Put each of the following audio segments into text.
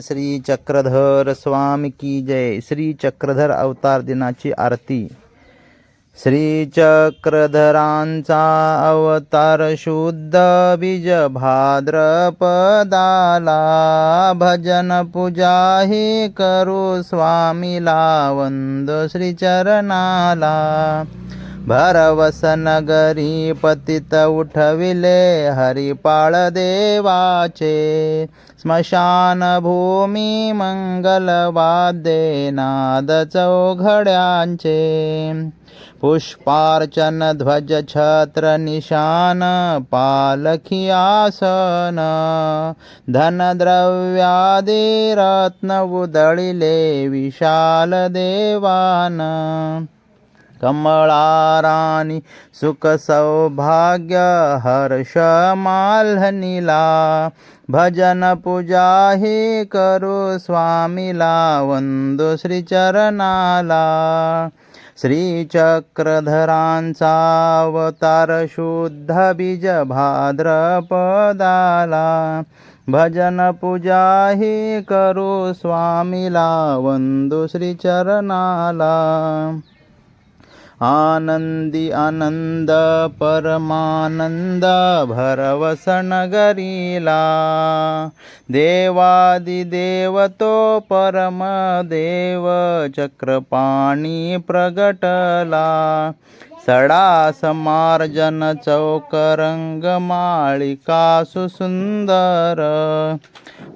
श्री चक्रधर स्वामी की जय. श्री चक्रधर अवतार दिनाची आरती. श्री चक्रधरांचा अवतार शुद्ध बीज भाद्रपदाला. भजन पूजा हे करू स्वामीला वंद श्री चरणाला भरवस नगरी पतित उठविले हरिपाळ देवाचे. स्मशान भूमी मंगलवाद्ये नाद चौघड्यांचे. पुष्पार्चन ध्वज छत्र निशान पालखी आसन धनद्रव्यादी रत्न उदळिले विशाल देवान. कमळाराणी सुख सौभाग्य हर्ष माल्हनीला भजन पूजा हे करो स्वामीला वंदो श्रीचरणाला। श्रीचक्रधरांचा अवतार शुद्ध बीज भाद्रपदाला। भजन पूजा हे करो स्वामीला वंदो श्रीचरणाला। आनंदी आनंद परमानंद भरवस नगरीला. देवादिदेव परम परमदेव चक्रपाणी प्रगटला. सडा समार्जन चौकरंग माळिका सुसुंदर.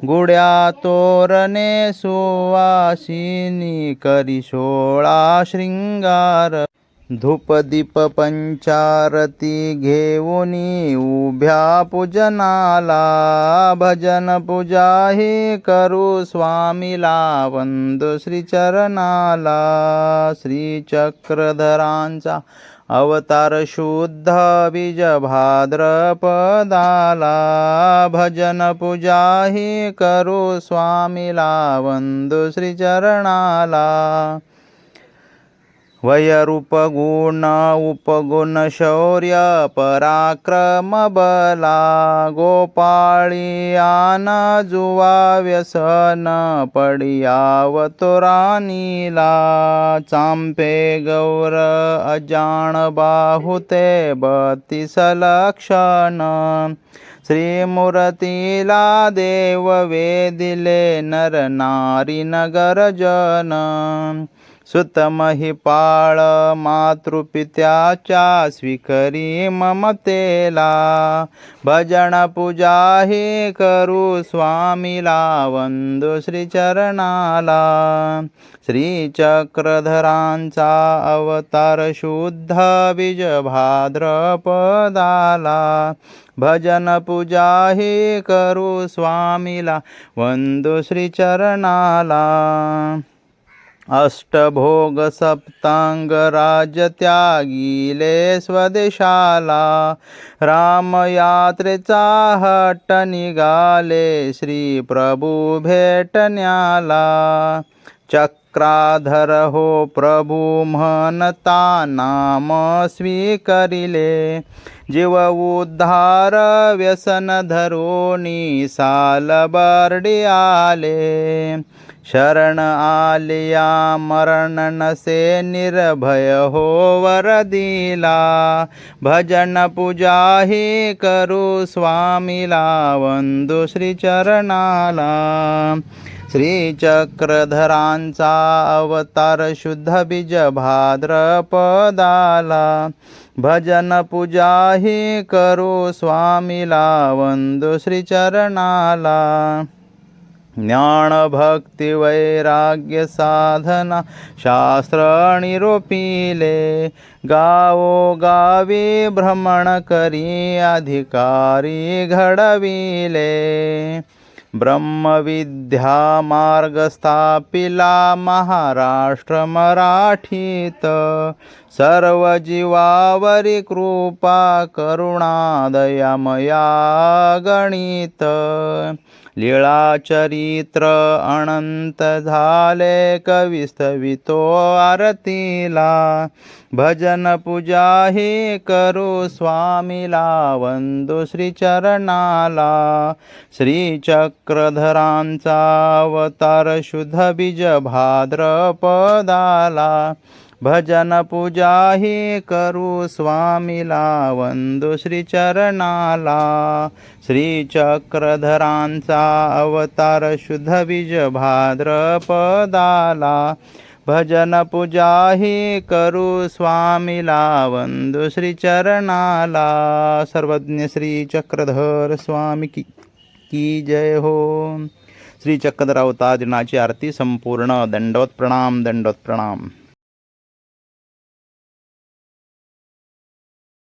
गुड्या तोरणे सुवासिनी करी सोळा शृंगार. धूपदीप पंचारती घेऊनी उभ्या पूजनाला भजन पूजा हे करू स्वामीला वंदो श्रीचरणाला। श्रीचक्रधरांचा अवतार शुद्ध बीज भाद्रपदाला भजन पूजा ही करू स्वामीला वंदो श्रीचरणाला। वयरूप उपगुण शौर्य बला गोपाळी आन जुवा व्यसन पडियावतोरानीला चांपे गौर अजाण बाहुते बतिसलक्षण. श्रीमुरतीला देव वेदिले नर नारी नगर जन. सुतमहि पाळ मातृपित्याच्या स्वीकरी ममतेला भजन पूजा हे करू स्वामीला वंदो श्रीचरणाला. श्रीचक्रधरांचा अवतार शुद्ध विजभाद्रपदाला भजन पूजा हे करू स्वामीला वंदो श्रीचरणाला. अष्टभोग सप्तांग राज त्यागिले स्वदेशाला रामयात्रेचा हट निघाले श्री प्रभू भेटण्याला चक्राधर हो प्रभु म्हणता नाम स्वीकरिले। जीव उद्धार व्यसन धरोनी साल बर्डी आले। शरण आलिया मरण नसे निर्भय हो वरदिला। भजन पूजा हे करू स्वामीला वंदो श्रीचरणाला। श्रीचक्रधरांचा अवतार शुद्ध बीज भाद्रपदाला. भजन पूजा ही करू स्वामीला वंदो श्रीचरणाला. ज्ञान भक्ति वैराग्य साधना शास्त्र निरूपिले. गावो गावी भ्रमण करी अधिकारी घडविले. ब्रह्मविद्या मार्गस्थापिला महाराष्ट्र मराठीत. सर्व जीवावरी कृपा करुणा गणित. लीळा चरित्र अनंत झाले कविस्तवितो आरतीला. भजन पूजा ही करू स्वामीला वंदू श्रीचरणाला. श्रीचक्रधरांचा अवतार शुद्ध बीज भाद्रपदाला भजन पूजा ही करू स्वामीला वंदो श्रीचरणाला. श्रीचक्रधरांचा अवतार शुद्ध बीज भाद्रपदाला. भजन पूजा ही करू स्वामीला वंदो श्रीचरणाला. सर्वज्ञ श्री चक्रधर स्वामी की की जय हो. श्री चक्रधर अवतार दिनाची आरती संपूर्ण दंडवत प्रणाम दंडवत प्रणाम.